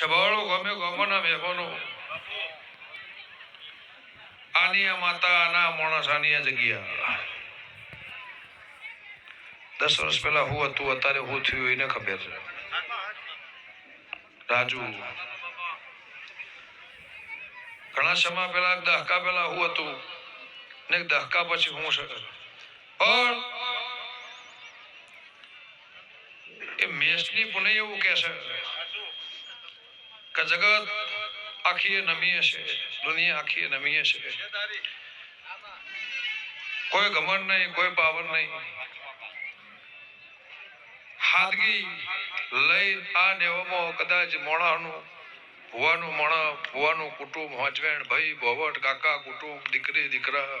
સભાળો, ગમે ગમના મહેમાનો આની માતા, આના માણસ, આની જગ્યા. દસ વર્ષ પહેલા હું હતું, અત્યારે હું થયું, એને ખબર છે. રાજુ. ઘણા સમય પહેલા દહકા પહેલા હું હતું ને દહકા પછી હું પણ એ મેષની પુણે એવું કે કે જગત આખી નમી હશે, દુનિયા આખી નમી હશે. કોઈ ઘમંડ નહીં, કોઈ પાવર નહીં. હાદગી લઈ આ નેવમાં કદાચ મોણાનું ભુવાનું મોણા, ભુવાનું કુટુંબ હોંચવેણ, ભાઈ ભોવટ, કાકા, કુટુંબ, દીકરી, દીકરા.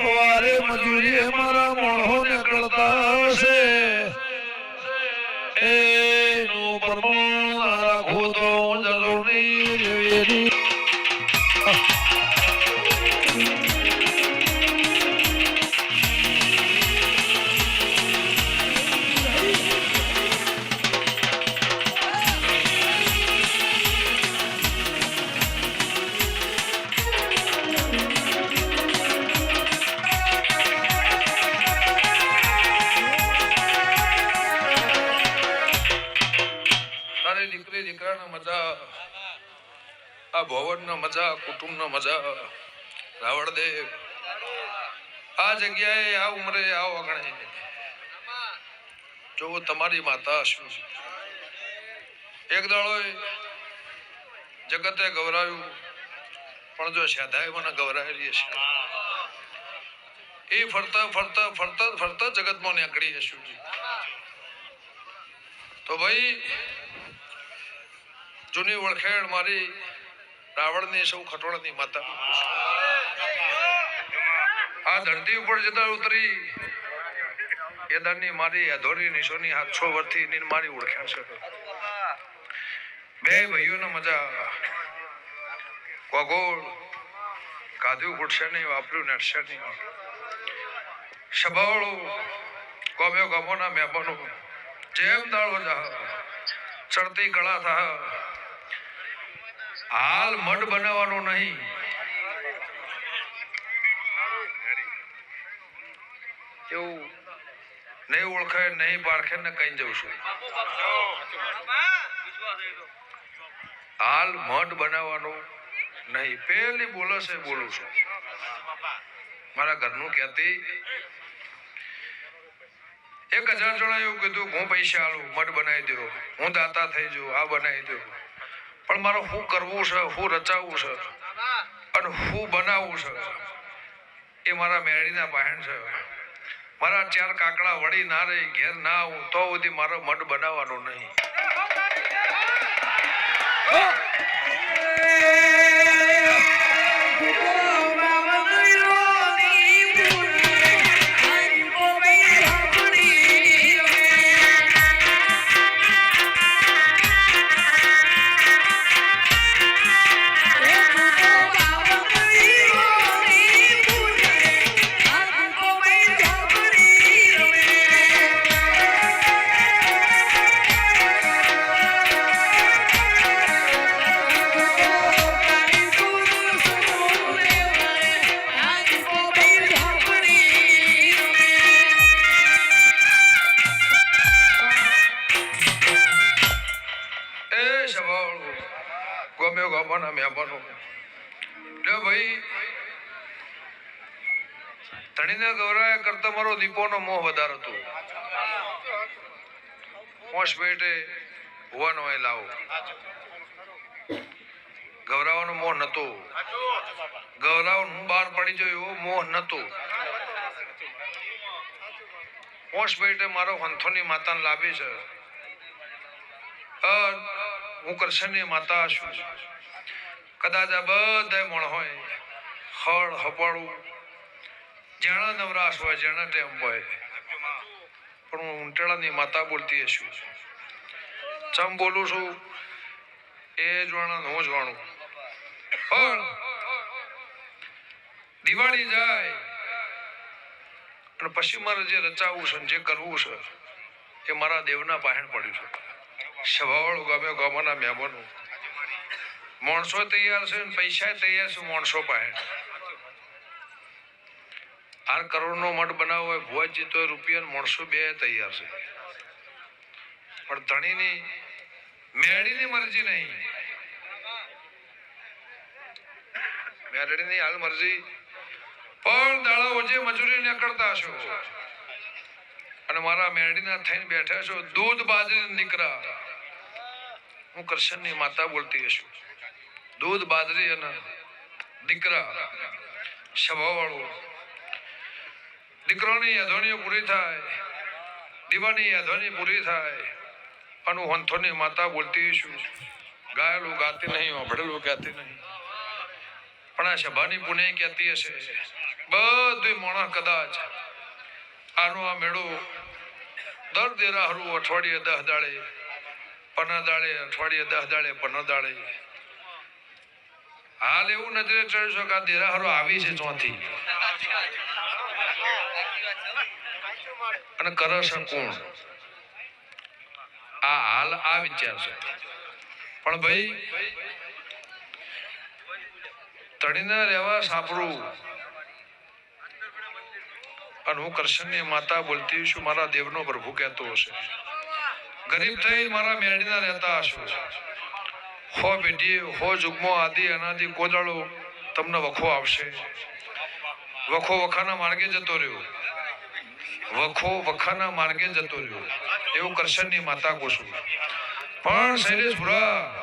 પહેરવારે મજૂરી મારા મોહો નીકળતા હશે. ભવનના મજા, કુટુંબના મજા. રાવણ દેવ આ જગ્યાએ આ ઉંમરે આ વગણે જો તમારી માતા શું એક દાડો જગતે ગવરાયું પણ જો શ્રદ્ધાએ મને ગવરાયેલી હશે. એ ફરતા ફરતા ફરતા ફરતા જગતમાં નીકળી હશું તો ભાઈ, જૂની ઓળખેણ મારી રાવણની સૌ ખટોળાની માતા. આ ધરતી ઉપર જતા ઉતરી એ દાનની મારી અધોરી નિશોની હાથ છ વર્ષથી ની મારી ઓળખાણ છે. બે ભાઈઓને મજા કોગોળ, કાધ્યું ઘૂટશે નહીં વાપર્યું નડશે નહીં સભાળો ગમ્યો ગમોના મહેમાનો. જેમ દાળો જા ચડતી કળા થા હાલ મઢ બનાવવાનો નહીં. એવું નહીં ઓળખાય, નહીં પારખે ને કઈ જવું છું. હાલ મઢ બનાવવાનો નહીં. પેલી બોલે છે, બોલું છું. મારા ઘરનું કહેતી. એક હજાર જણા એવું કીધું, હું પૈસા આલું, મઢ બનાવી દો હું દાતા થઈ જાઉં, આ બનાવી દો પણ મારે શું કરવું છે શું રચાવવું છે અને શું બનાવવું છે એ મારા મેળીના બહેન છે. મારા ચાર કાકડા વળી ના રહી, ઘેર ના આવું, તો સુધી મારો મઢ બનાવવાનો નહીં. મારો દીપોનો મોહ વધારે પેટે ભુવાનો એ લાવો. ગૌરાવાનો મોહ નતો. ગૌરાવ હું બહાર પડી ગયો એવો મોહ નતો. હોશ બેટે મારો હંથોની માતાને લાભી છે. હું કૃષ્ણની માતા છું કદાચ આ બધા મણ હોય, હળ, હપાળું, જેણા નવરાશ હોય, જેણા ટેમ હોય. પણ હું ઉંટેડાની માતા બોલતી છું ચમ બોલું છું? એ જાણા હું જાણું પણ દિવાળી જાય. અને પછી મારે જે રચાવવું છે જે કરવું છે, એ મારા દેવના પાહેણ પડ્યું છે. સભાવાળું ગામે ગામના મહેમાનો. માણસો તૈયાર છે ને પૈસા તૈયાર છે, માણસો પાસે. આર કરોડનો મઠ બનાવવો હોય, ભુવાજી જીતો રૂપિયા માણસો બે તૈયાર છે. પણ ધણીની, મેળીની મરજી નહીં. મેળીની હાલ મરજી. પણ દાડા ઓજે મજૂરી નીકળતા છો અને મારા મેળીના થઈને બેઠા છો, દૂધ બાજરી દીકરા. હું કૃષ્ણની માતા બોલતી હશું. દૂધ, બાજરી અને દીકરા, સ્વભાવવાળો. દીકરોની યાદોની પૂરી થાય, દીવાની યાદોની પૂરી થાય. અને હંથોની માતા બોલતી છું ગાયેલું ગાતી નહીં વાપરેલું ગાતી નહીં. પણ આ સભાની પુણે કહેતી હશે. બધું મોણા કદાચ આનો આ મેળો દર દેરા હરું અઠવાડિયે દહ દાડે પના દાડે, અઠવાડિયે દસ દાડે, પંદર દાડે. હાલ એવું નજરે ચડ્યું છે કે આ દેરાહરો આવી છે ચોથી. અને કરશ કોણ? આ હાલ આ વિચાર છે. પણ ભાઈ તણીને રહેવા સાંભળું. અને હું કૃષ્ણની માતા બોલતી છું, મારા દેવનો પ્રભુ કહેતો હશે. ગરીબ થઈ મારા મેળીના રહેતા હશો. હો પેઢી હો જુગમો આદિ, અનાદિ, કોદાળો, તમને વખો આવશે. વખો વખાના માર્ગે જતો રહ્યો. વખો વખાના માર્ગે જતો રહ્યો. એવું કરશનની માતા કોશું પણ શૈલેષ ભુરા